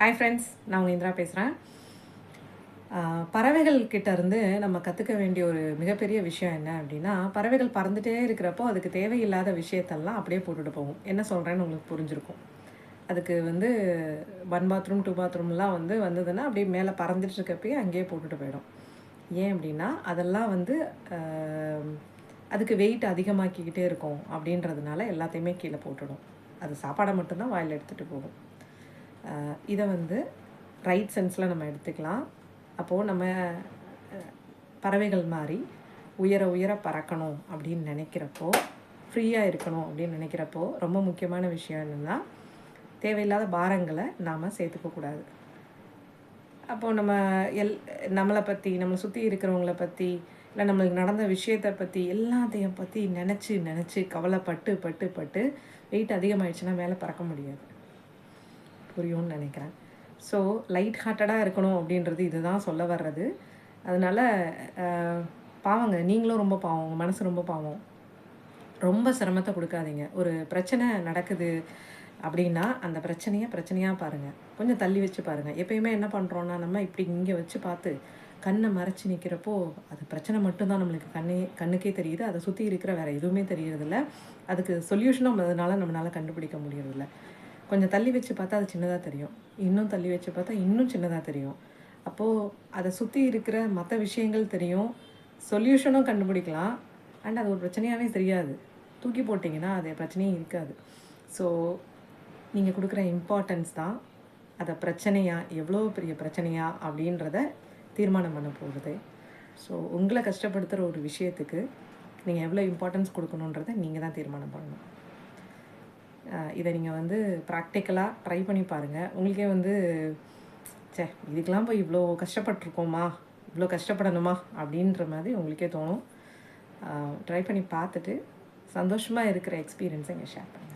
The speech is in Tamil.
ஹாய் ஃப்ரெண்ட்ஸ் நான் உங்கள் இந்திரா பேசுகிறேன் பறவைகள் இருந்து நம்ம கற்றுக்க வேண்டிய ஒரு மிகப்பெரிய விஷயம் என்ன அப்படின்னா பறவைகள் பறந்துட்டே இருக்கிறப்போ அதுக்கு தேவையில்லாத விஷயத்தெல்லாம் அப்படியே போட்டுட்டு போகும். என்ன சொல்கிறேன்னு உங்களுக்கு புரிஞ்சிருக்கும். அதுக்கு வந்து ஒன் பாத்ரூம் டூ பாத்ரூம்லாம் வந்து வந்ததுன்னா அப்படியே மேலே பறந்துட்டு இருக்கப்பயே அங்கேயே போட்டுட்டு போயிடும். ஏன் அப்படின்னா அதெல்லாம் வந்து அதுக்கு வெயிட் அதிகமாக்கிக்கிட்டே இருக்கும் அப்படின்றதுனால எல்லாத்தையுமே கீழே போட்டுடும். அது சாப்பாடை மட்டும்தான் வாயில் எடுத்துகிட்டு போகும். இதை வந்து ரைட் சென்ஸில் நம்ம எடுத்துக்கலாம். அப்போது நம்ம பறவைகள் மாதிரி உயர உயர பறக்கணும் அப்படின்னு நினைக்கிறப்போ ஃப்ரீயாக இருக்கணும் அப்படின்னு நினைக்கிறப்போ ரொம்ப முக்கியமான விஷயம் என்னென்னா தேவையில்லாத பாரங்களை நாம் சேர்த்துக்கக்கூடாது அப்போது நம்ம எல் நம்மளை பற்றி நம்மளை சுற்றி இருக்கிறவங்கள பற்றி இல்லை நம்மளுக்கு நடந்த விஷயத்தை பற்றி எல்லாத்தையும் பற்றி நினச்சி நினச்சி கவலைப்பட்டு பட்டு பட்டு வெயிட் அதிகமாகிடுச்சுன்னா மேலே பறக்க முடியாது. புரியும்னு நினைக்கிறேன். ஸோ லைட் ஹார்ட்டடாக இருக்கணும் அப்படின்றது இதுதான் சொல்ல வர்றது. அதனால் பாவங்க நீங்களும் ரொம்ப பாவம் உங்கள் மனசு ரொம்ப பாவம். ரொம்ப சிரமத்தை கொடுக்காதீங்க. ஒரு பிரச்சனை நடக்குது அப்படின்னா அந்த பிரச்சனையை பிரச்சனையாக பாருங்கள் கொஞ்சம் தள்ளி வச்சு பாருங்கள் எப்பயுமே என்ன பண்ணுறோன்னா நம்ம இப்படி இங்கே வச்சு பார்த்து கண்ணை மறைச்சி நிற்கிறப்போ அது பிரச்சனை மட்டும்தான் நம்மளுக்கு கண்ணே கண்ணுக்கே தெரியுது. அதை சுற்றி இருக்கிற வேறு எதுவுமே தெரியறதில்ல. அதுக்கு சொல்யூஷனும் அதனால் நம்மளால் கண்டுபிடிக்க முடியறதில்ல. கொஞ்சம் தள்ளி வச்சு பார்த்தா அது சின்னதாக தெரியும். இன்னும் தள்ளி வச்சு பார்த்தா இன்னும் சின்னதாக தெரியும். அப்போது அதை சுற்றி இருக்கிற மற்ற விஷயங்கள் தெரியும். சொல்யூஷனும் கண்டுபிடிக்கலாம். அண்ட் அது ஒரு பிரச்சனையாகவே தெரியாது. தூக்கி போட்டிங்கன்னா அது பிரச்சனையும் இருக்காது. ஸோ நீங்கள் கொடுக்குற இம்பார்ட்டன்ஸ் தான் அதை பிரச்சனையா எவ்வளோ பெரிய பிரச்சனையா அப்படின்றத தீர்மானம் பண்ண போகுது. ஸோ உங்களை கஷ்டப்படுத்துகிற ஒரு விஷயத்துக்கு நீங்கள் எவ்வளோ இம்பார்ட்டன்ஸ் கொடுக்கணுன்றதை நீங்கள் தான் தீர்மானம் பண்ணணும். இதை நீங்கள் வந்து ப்ராக்டிக்கலாக ட்ரை பண்ணி பாருங்கள் உங்களுக்கே வந்து ச்சே இதுக்கெலாம் போய் இவ்வளோ கஷ்டப்பட்டிருக்கோமா? இவ்வளோ கஷ்டப்படணுமா? அப்படின்ற மாதிரி உங்களுக்கே தோணும். ட்ரை பண்ணி பார்த்துட்டு சந்தோஷமாக இருக்கிற எக்ஸ்பீரியன்ஸை இங்கே ஷேர் பண்ணுங்கள்